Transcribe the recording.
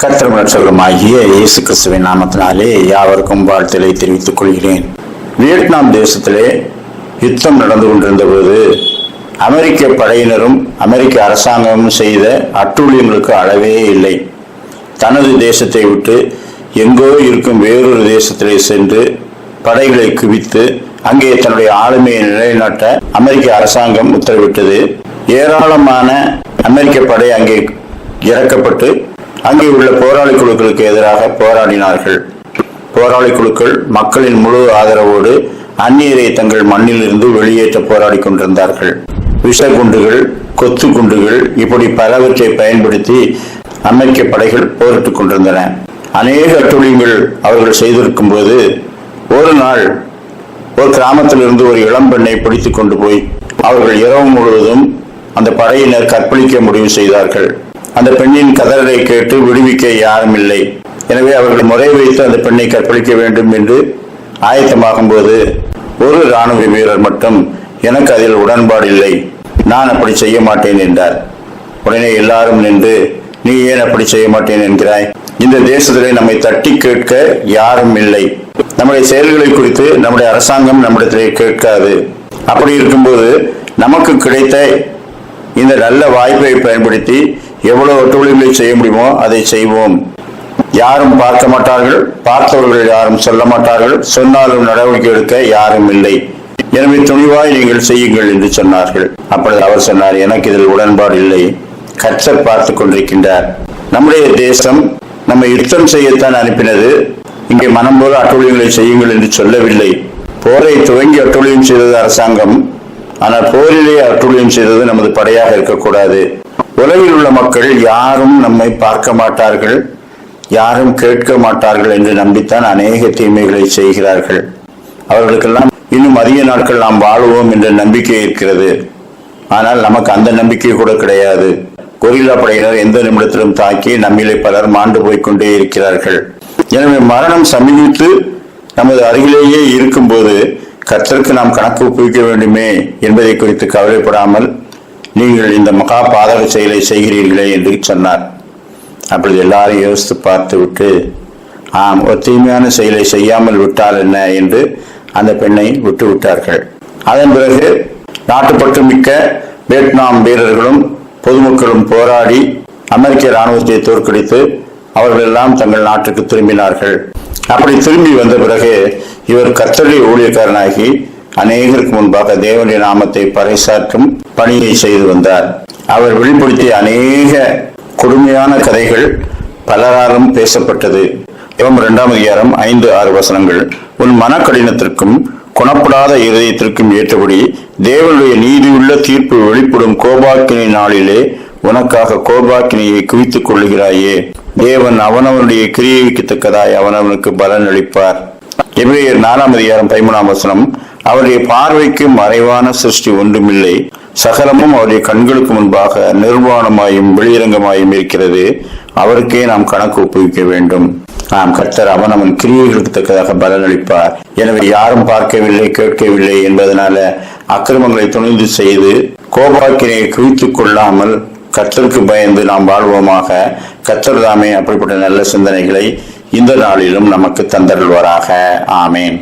கர்த்தர் சொல்லுமாகிய இயேசு கிறிஸ்துவின் நாமத்தினாலே யாவருக்கும் வாழ்த்தலை தெரிவித்துக் கொள்கிறேன். வியட்நாம் தேசத்திலே யுத்தம் நடந்து கொண்டிருந்த போது அமெரிக்க படையினரும் அமெரிக்க அரசாங்கமும் செய்த அட்டூழியங்களுக்கு அளவே இல்லை. தனது தேசத்தை விட்டு எங்கோ இருக்கும் வேறொரு தேசத்திலே சென்று படைகளை குவித்து அங்கே தன்னுடைய ஆளுமையை நிலைநாட்ட அமெரிக்க அரசாங்கம் உத்தரவிட்டது. ஏராளமான அமெரிக்க படை அங்கே இறக்கப்பட்டு அங்கே உள்ள போராளி குழுக்களுக்கு எதிராக போராடினார்கள். போராளி குழுக்கள் மக்களின் முழு ஆதரவோடு அந்நியரை தங்கள் மண்ணிலிருந்து வெளியேற்ற போராடி கொண்டிருந்தார்கள். விஷ குண்டுகள் கொத்து குண்டுகள் இப்படி பலவற்றை பயன்படுத்தி அமெரிக்க படைகள் போரிட்டுக் கொண்டிருந்தன. அநேக அட்டூழியங்கள் அவர்கள் செய்திருக்கும் போது ஒரு நாள் ஒரு கிராமத்திலிருந்து ஒரு இளம்பெண்ணை பிடித்துக் கொண்டு போய் அவர்கள் இரவு முழுவதும் அந்த படையினர் கற்பழிக்க முடிவு செய்தார்கள். அந்த பெண்ணின் கதறலை கேட்டு விடுவிக்க யாரும் இல்லை எனவே அவர்கள் முறை வைத்து அந்த பெண்ணை கற்பழிக்க வேண்டும் என்று ஆயத்தமாகும் போது ஒரு ராணுவ வீரர் மட்டும் எனக்கு அதில் உடன்பாடு இல்லை. நான் அப்படி செய்ய மாட்டேன் என்றார். உடனே எல்லாரும் நின்று நீ ஏன் அப்படி செய்ய மாட்டேன் என்கிறாய்? இந்த தேசத்திலே நம்மை தட்டி கேட்க யாரும் இல்லை. நம்முடைய செயல்களை குறித்து நம்முடைய அரசாங்கம் நம்மிடத்திலே கேட்காது. அப்படி இருக்கும்போது நமக்கு கிடைத்த இந்த நல்ல வாய்ப்பை பயன்படுத்தி எவ்வளவு தொழில்களை செய்ய முடியுமோ அதை செய்வோம். யாரும் பார்க்க மாட்டார்கள் பார்த்தவர்கள் யாரும் சொல்ல மாட்டார்கள் சொன்னாலும் நடவடிக்கை எடுக்க யாரும் இல்லை. எனவே துணிவாய் நீங்கள் செய்யுங்கள் என்று சொன்னார்கள். அப்பொழுது அவர் சொன்னார் எனக்கு இதில் உடன்பாடு இல்லை. கர்த்தர் பார்த்து கொண்டிருக்கின்றார். நம்முடைய தேசம் நம்ம யுத்தம் செய்யத்தான் அனுப்பினது. இங்கே மனம் போல அட்டூழியங்களை செய்யுங்கள் என்று சொல்லவில்லை. போரை துவங்கி அட்டூழியம் செய்தது அரசாங்கம். ஆனால் போரிலே அட்டூழியம் செய்தது நமது படையாக இருக்கக்கூடாது. உலகில் உள்ள மக்கள் யாரும் நம்மை பார்க்க மாட்டார்கள் யாரும் கேட்க மாட்டார்கள் என்று நம்பித்தான் அநேக தீமைகளை செய்கிறார்கள். அவர்களுக்கெல்லாம் இன்னும் அதிக நாட்கள் நாம் வாழுவோம் என்ற நம்பிக்கை இருக்கிறது. ஆனால் நமக்கு அந்த நம்பிக்கை கூட கிடையாது. கொரில்லா படையினர் எந்த நிமிடத்திலும் தாக்கி நம்மிலே பலர் மாண்டு போய்க்கொண்டே இருக்கிறார்கள். எனவே மரணம் சமீபித்து நமது அருகிலேயே இருக்கும்போது கத்தருக்கு நாம் கணக்கு ஒப்புவிக்க வேண்டுமே என்பதை குறித்து கவலைப்படாமல் நீங்கள் இந்த மகா பாதக செயலை செய்கிறீர்களே என்று சொன்னார். அப்பொழுது எல்லாரும் யோசித்து பார்த்து விட்டு ஆம் ஒரு தீமையான செயலை செய்யாமல் விட்டால் என்ன? என்று அந்த பெண்ணை விட்டு விட்டார்கள் அதன் பிறகு நாட்டுப்பற்று மிக்க வியட்நாம் வீரர்களும் பொதுமக்களும் போராடி அமெரிக்க இராணுவத்தை தோற்கடித்து அவர்கள் எல்லாம் தங்கள் நாட்டுக்கு திரும்பினார்கள். அப்படி திரும்பி வந்த பிறகு இவர் கத்தருடைய ஊழியக்காரனாகி அநேகருக்கு முன்பாக தேவனுடைய நாமத்தை பறைசாற்றும் பணியை செய்து வந்தார். அவர் வெளிப்படுத்திய அநேக கொடுமையான கதைகள் பலராலும் பேசப்பட்டது. இவம் இரண்டாம் அதிகாரம் ஐந்து ஆறு வசனங்கள். உன் மனக்கடினத்திற்கும் குணப்படாத இருதயத்திற்கும் ஏற்றபடி தேவனுடைய நீதியுள்ள தீர்ப்பு வெளிப்படும் கோபாக்கினை நாளிலே உனக்காக கோபாக்கினையை குவித்துக் கொள்ளுகிறாயே. தேவன் அவனவனுடைய கிரியைக்கு தக்கதாய் அவனவனுக்கு பலன் அளிப்பார் எபிரேயர் நாலாம் அதிகாரம் பதிமூணாம் வசனம். அவருடைய பார்வைக்கு மறைவான சிருஷ்டி ஒன்றுமில்லை. சகலமும் அவருடைய கண்களுக்கு முன்பாக நிர்வாணமாயும் வெளியரங்கமாயும் இருக்கிறது. அவருக்கே நாம் கணக்கு ஒப்புவிக்க வேண்டும். நாம் கர்த்தர் அவன் அவன் கிரியைகளுக்கு தக்கதாக பலனளிப்பார். எனவே யாரும் பார்க்கவில்லை கேட்கவில்லை என்பதனால அக்கிரமங்களை துணிந்து செய்து கோபாக்கினையை குவித்துக் கொள்ளாமல் கர்த்தருக்கு பயந்து நாம் வாழ்வோமாக. கர்த்தர் தாமே அப்படிப்பட்ட நல்ல சிந்தனைகளை இந்த நாளிலும் நமக்கு தந்தருள்வராக. ஆமேன்.